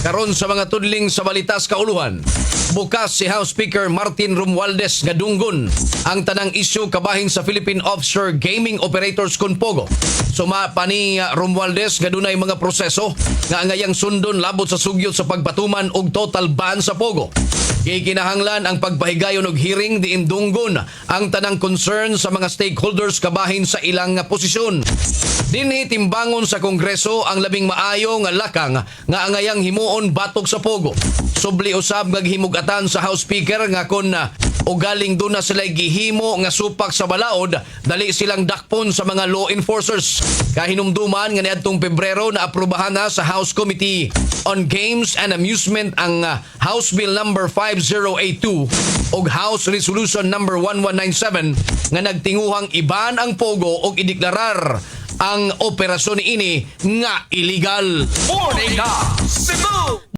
Karon sa mga tudling sa balitas kauluhan, bukas si House Speaker Martin Romualdez nga dunggon ang tanang isyu kabahin sa Philippine Offshore Gaming Operators Kunpogo. Suma pa ni uh, Romualdez nga dunay mga proseso nga angayang sundon labot sa sugyot sa pagpatuman og total ban sa Pogo. Kikinahanglan ang pagpahigayon og hearing di indunggon ang tanang concern sa mga stakeholders kabahin sa ilang nga posisyon. Dinhi timbangon sa Kongreso ang labing maayo nga lakang nga angayang himuon batok sa Pogo. Subli usab nga himugatan sa House Speaker nga kon na o galing doon na sila gihimo nga supak sa balaod, dali silang dakpon sa mga law enforcers. Kahinumduman nga niadtong Pebrero na aprubahan na sa House Committee on Games and Amusement ang uh, House Bill number 5082 ug House Resolution number 1197 nga nagtinguhang iban ang Pogo ug ideklarar ang operasyon ini nga illegal. Morning Cebu!